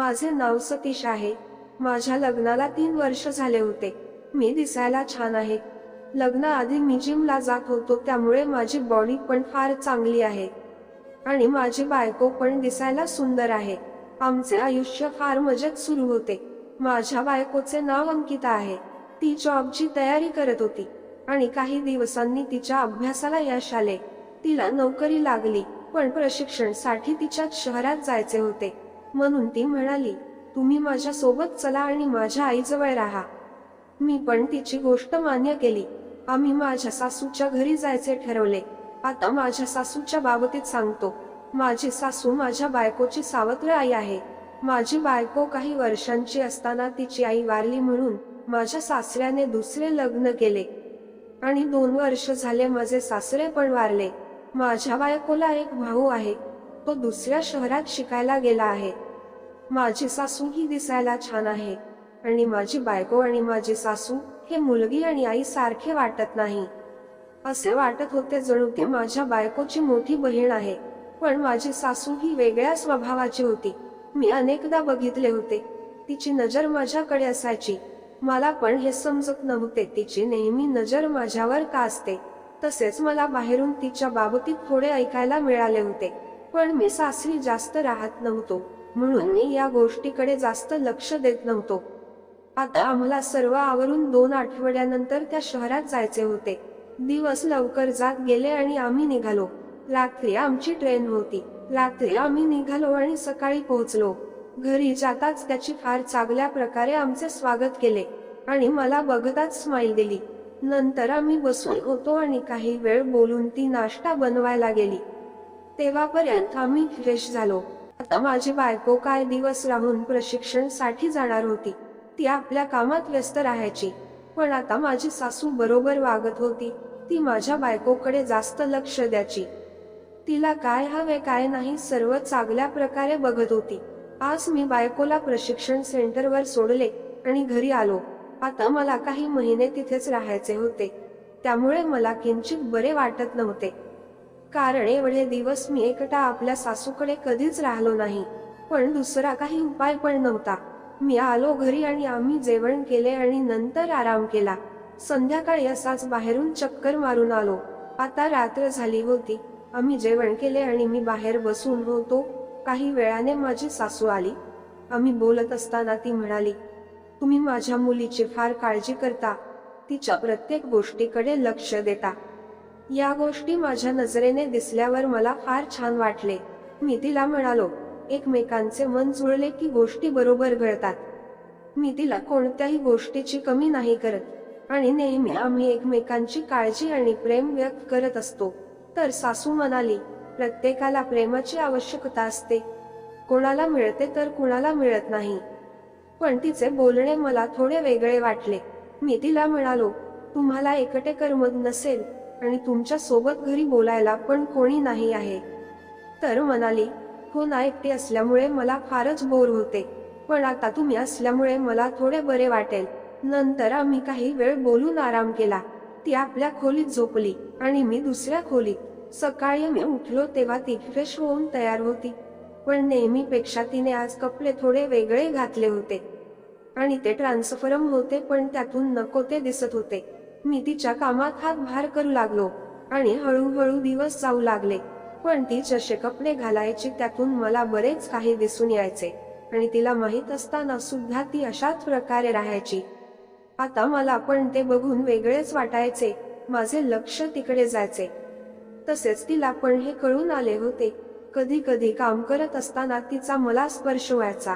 माझे नाव सतीश आहे. माझ्या लग्नाला तीन वर्ष झाले होते. मी दिसायला छान आहे. लग्नाआधी मी जिमला जात होतो त्यामुळे माझी बॉडी पण फार चांगली आहे. आणि माझी बायको पण दिसायला सुंदर आहे. आमचे आयुष्य फार मजेत सुरू होते. माझ्या बायकोचे नाव अंकिता आहे. ती जॉबची तयारी करत होती. आणि काही दिवसांनी तिच्या अभ्यासाला यश आले. तिला नोकरी लागली पण प्रशिक्षणसाठी तिच्या शहरात जायचे होते. म्हणून ती म्हणाली तुम्ही माझ्या सोबत चला आणि माझ्या आईजवळ राहा. मी पण तिची गोष्ट मान्य केली. आम्ही माझ्या सासूच्या घरी जायचे ठरवले. आता माझ्या सासूच्या बाबतीत सांगतो. माझी सासू माझ्या बायकोची सावत्र आई आहे. माझी बायको काही वर्षांची असताना तिची आई वारली म्हणून माझ्या सासऱ्याने दुसरे लग्न केले. आणि दोन वर्ष झाले माझे सासरे पण वारले. माझ्या बायकोला एक भाऊ आहे. तो दुसऱ्या शहरात शिकायला गेला आहे. माझी सासू ही दिसायला छान आहे. आणि माझी बायको आणि माझी सासू हे मुलगी आणि आई सारखे वाटत नाही. असे वाटत होते जणू ते माझ्या बायकोची मोठी बहीण आहे. पण माझी सासू ही वेगळ्या स्वभावाची होती. मी अनेकदा बघितले होते. तिची नजर माझ्याकडे असायची. मला पण हे समजत नव्हते. तिची नेहमी नजर माझ्यावर का असते? तसेच मला बाहेरून तिच्या बाबतीत थोडे ऐकायला मिळाले होते. पण मी सासरी जास्त राहत नव्हतो म्हणून मी या गोष्टीकडे जास्त लक्ष देत नव्हतो. आता आम्हाला सर्व आवरून दोन आठवड्यानंतर त्या शहरात जायचे होते. दिवस लवकर जात गेले आणि आम्ही निघालो. रात्री आमची ट्रेन होती. रात्री आम्ही निघालो आणि सकाळी पोहोचलो. घरी जाताच त्याची फार चांगल्या प्रकारे आमचे स्वागत केले आणि मला बघताच स्माईल दिली. नंतर आम्ही बसून होतो आणि काही वेळ बोलून ती नाश्ता बनवायला गेली. तेव्हापर्यंत आम्ही फ्रेश झालो. आता माझी बायको काय दिवस राहून प्रशिक्षणसाठी जाणार होती. ती आपल्या कामात व्यस्त राहायची. पण आता माझी सासू बरोबर वागत होती. ती माझ्या बायकोकडे जास्त लक्ष द्यायची. तिला काय हवे काय नाही सर्व चांगल्या प्रकारे बघत होती. आज मी बायकोला प्रशिक्षण सेंटरवर सोडले आणि घरी आलो. आता मला काही महिने तिथेच राहायचे होते. त्यामुळे मला किंचित बरे वाटत नव्हते. कारण एवढे दिवस मी एकटा आपल्या सासूकडे कधीच राहिलो नाही पण दुसरा काही उपाय पण नव्हता. मी आलो घरी आणि आम्ही जेवण केले आणि नंतर आराम केला. संध्याकाळी असाच बाहेरून चक्कर मारून आलो. आता रात्र झाली होती. आम्ही जेवण केले आणि मी बाहेर बसून होतो. काही वेळाने माझी सासू आली. आम्ही बोलत असताना ती म्हणाली तुम्ही माझ्या मुलीची फार काळजी करता. तिच्या प्रत्येक गोष्टीकडे लक्ष देता. या गोष्टी माझ्या नजरेने दिसल्यावर मला फार छान वाटले. मी तिला म्हणालो एकमेकांचे मन जुळले की गोष्टी बरोबर घडतात. मी तिला कोणत्याही गोष्टीची कमी नाही करत आणि नेहमी आम्ही एकमेकांची काळजी आणि प्रेम व्यक्त करत असतो. तर सासू म्हणाली प्रत्येकाला प्रेमाची आवश्यकता असते. कोणाला मिळते तर कुणाला मिळत नाही. पण तिचे बोलणे मला थोडे वेगळे वाटले. मी तिला म्हणालो तुम्हाला एकटे करमत नसेल आणि तुमच्यासोबत घरी बोलायला पण कोणी नाही आहे. तर म्हणाली हो ना एकटे असल्यामुळे मला फारच बोर होते. पण आता तुम्ही असल्यामुळे मला थोडे बरे वाटेल. नंतर आम्ही काही वेळ बोलून आराम केला. ती आपल्या खोलीत झोपली आणि मी दुसऱ्या खोलीत. सकाळी मी उठलो तेव्हा ती फ्रेश होऊन तयार होती. पण नेहमीपेक्षा तिने आज कपडे थोडे वेगळे घातले होते. आणि ते ट्रान्सफरम होते पण त्यातून नको ते दिसत होते. मी तिच्या कामात हातभार करू लागलो आणि हळूहळू दिवस जाऊ लागले. पण ती जसे कपडे घालायची त्यातून मला बरेच काही दिसून यायचे आणि तिला माहीत असताना सुद्धा ती अशाच प्रकारे राहायची. आता मला पण ते बघून वेगळेच वाटायचे. माझे लक्ष तिकडे जायचे. तसेच तिला पण हे कळून आले होते. कधी कधी काम करत असताना तिचा मला स्पर्श व्हायचा.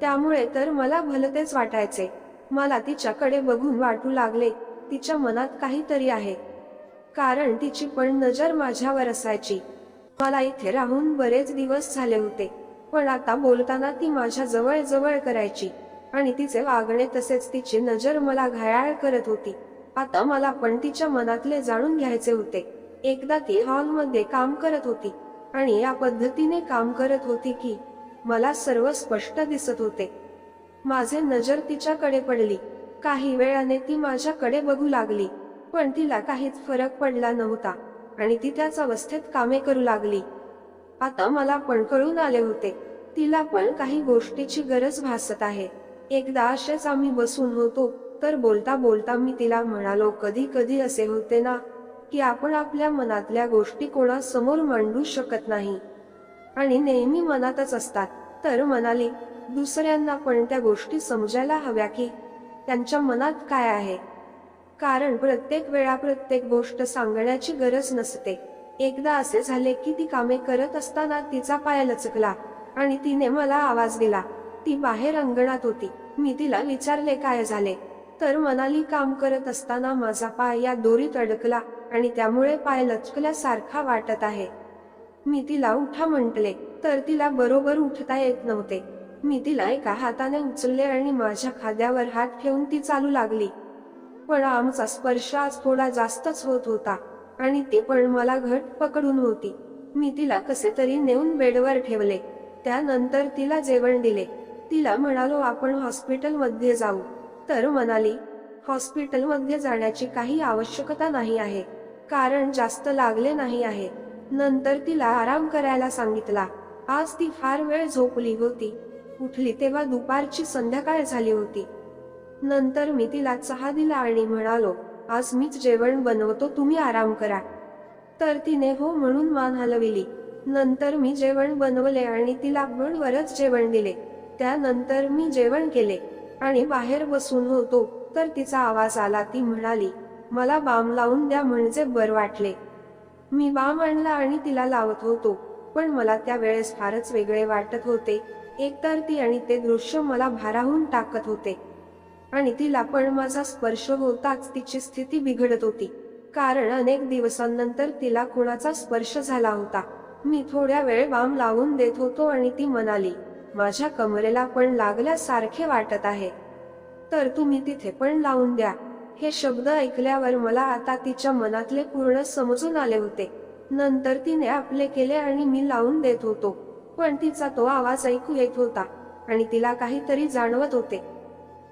त्यामुळे तर मला भलतेच वाटायचे. मला तिच्याकडे बघून वाटू लागले तिच्या मनात काहीतरी आहे. कारण तिची पण नजर माझ्यावर असायची. मला इथे राहून बरेच दिवस झाले होते. पण आता बोलताना ती माझ्या जवळ जवळ करायची. आणि तिचे वागणे तसेच तिची नजर मला घायाळ करत होती. आता मला पण तिच्या मनातले जाणून घ्यायचे होते. एकदा ती हॉलमध्ये काम करत होती. आणि या पद्धतीने काम करत होती की मला सर्व स्पष्ट दिसत होते. माझे नजर तिच्याकडे पडली. काही वेळाने ती माझ्याकडे बघू लागली पण तिला काहीच फरक पडला नव्हता आणि ती त्याच अवस्थेत कामे करू लागली. आता मला पण कळून आले होते. तिला पण काही गोष्टीची गरज भासत आहे. एकदा असेच आम्ही बसून होतो तर बोलता बोलता मी तिला म्हणालो कधी कधी असे होते ना की आपण आपल्या मनातल्या गोष्टी कोणासमोर मांडू शकत नाही. आणि नेहमी मनातच असतात. तर म्हणाली दुसऱ्यांना पण त्या गोष्टी समजायला हव्या की त्यांच्या मनात काय आहे? कारण प्रत्येक वेळा प्रत्येक गोष्ट सांगण्याची गरज नसते. एकदा असे झाले की ती कामे करत असताना तिचा पाय लचकला आणि तिने मला आवाज दिला. ती बाहेर अंगणात होती. मी तिला विचारले काय झाले? तर मनाली काम करत असताना माझा पाय या दोरीत अडकला आणि त्यामुळे पाय लचकल्यासारखा वाटत आहे. मी तिला उठा म्हटले तर तिला बरोबर उठता येत नव्हते. मी तिला एका हाताने उचलले आणि माझ्या खाद्यावर हात ठेवून ती चालू लागली. पण आमचा स्पर्श आज थोडा जास्तच होत होता आणि ते पण मला घट पकडून होती. मी तिला कसे तरी नेऊन बेडवर ठेवले. त्यानंतर तिला जेवण दिले. तिला म्हणालो आपण हॉस्पिटलमध्ये जाऊ. तर म्हणाली हॉस्पिटलमध्ये जाण्याची काही आवश्यकता नाही आहे. कारण जास्त लागले नाही आहे. नंतर तिला आराम करायला सांगितला. आज ती फार वेळ झोपली होती. उठली तेव्हा दुपारची संध्याकाळ झाली होती. नंतर मी तिला चहा दिला आणि म्हणालो आज मीच जेवण बनवतो तुम्ही आराम करा. तर तिने हो म्हणून मान हलविली. नंतर मी जेवण बनवले आणि तिला वरच जेवण दिले. त्यानंतर मी जेवण केले आणि बाहेर बसून होतो तर तिचा आवाज आला ती म्हणाली मला बाम लावून द्या म्हणजे बर वाटले. मी बाम आणला आणि तिला लावत होतो पण मला त्या वेळेस फारच वेगळे वाटत होते. एकतर ती आणि ते दृश्य मला भाराहून टाकत होते. आणि तिला पण माझा स्पर्श होताच तिची स्थिती बिघडत होती. कारण अनेक दिवसांनंतर तिला कुणाचा स्पर्श झाला होता. मी थोड्या वेळ वाम लावून देत होतो आणि ती म्हणाली माझ्या कमरेला पण लागल्यासारखे वाटत आहे. तर तुम्ही तिथे पण लावून द्या. हे शब्द ऐकल्यावर मला आता तिच्या मनातले पूर्ण समजून आले होते. नंतर तिने आपले केले आणि मी लावून देत होतो. पण तिचा तो आवाज ऐकू येत होता आणि तिला काहीतरी जाणवत होते.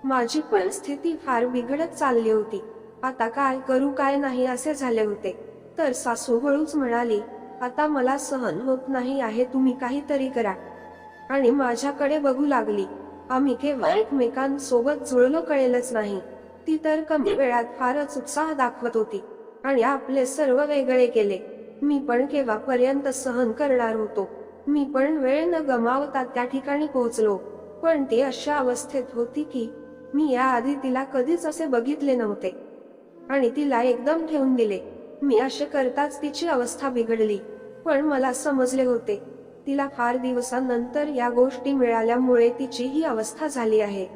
माझी परिस्थिती फार बिघडत चालली होती. आता काय करू काय नाही असे झाले होते. तर सासू हळूच म्हणाली आता मला सहन होत नाही आहे तुम्ही काहीतरी करा. आणि माझ्याकडे बघू लागली. आम्ही केव्हा एकमेकांसोबत जुळलो कळेलच नाही. ती तर कमी वेळात फारच उत्साह दाखवत होती आणि आपले सर्व वेगळे केले. मी पण केव्हापर्यंत सहन करणार होतो? मी पण वेळ न गमावता त्या ठिकाणी पोहोचलो. पण ती अशा अवस्थेत होती की मी याआधी तिला कधीच असे बघितले नव्हते. आणि तिला एकदम ठेवून दिले. मी असे करताच तिची अवस्था बिघडली. पण मला समजले होते. तिला फार दिवसांनंतर या गोष्टी मिळाल्यामुळे तिची ही अवस्था झाली आहे.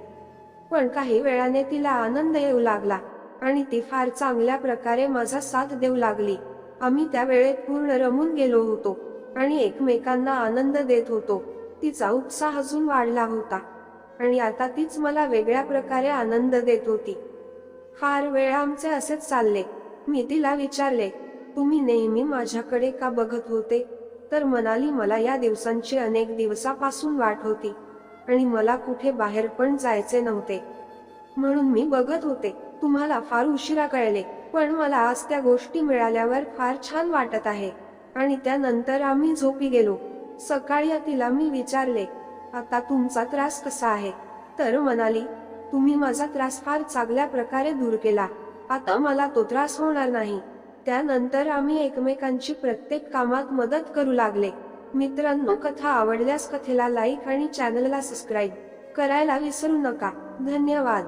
पण काही वेळाने तिला आनंद येऊ लागला. आणि ती फार चांगल्या प्रकारे माझा साथ देऊ लागली. आम्ही त्या वेळेत पूर्ण रमून गेलो होतो. आणि एकमेकांना आनंद देत होतो. तिचा उत्साह अजून वाढला होता. आणि आता तीच मला वेगळ्या प्रकारे आनंद देत होती. फार वेळ आमचे असेच चालले. मी तिला विचारले तुम्ही नेहमी माझ्याकडे का बघत होते? तर म्हणाली मला या दिवसांची अनेक दिवसापासून वाट होती. आणि मला कुठे बाहेर पण जायचे नव्हते. म्हणून मी बघत होते. तुम्हाला फार उशिरा कळले पण मला आज त्या गोष्टी मिळाल्यावर फार छान वाटत आहे. आणि त्यानंतर आम्ही झोपी गेलो. सकाळी तिला मी विचारले आता तुमचा त्रास कसा आहे? तर म्हणाली तुम्ही माझा त्रास फार चांगल्या प्रकारे दूर केला. आता मला तो त्रास होणार नाही. त्यानंतर आम्ही एकमेकांची प्रत्येक कामात मदत करू लागले. मित्रांनो कथा आवडल्यास कथेला लाईक आणि चॅनलला सबस्क्राईब करायला विसरू नका. धन्यवाद.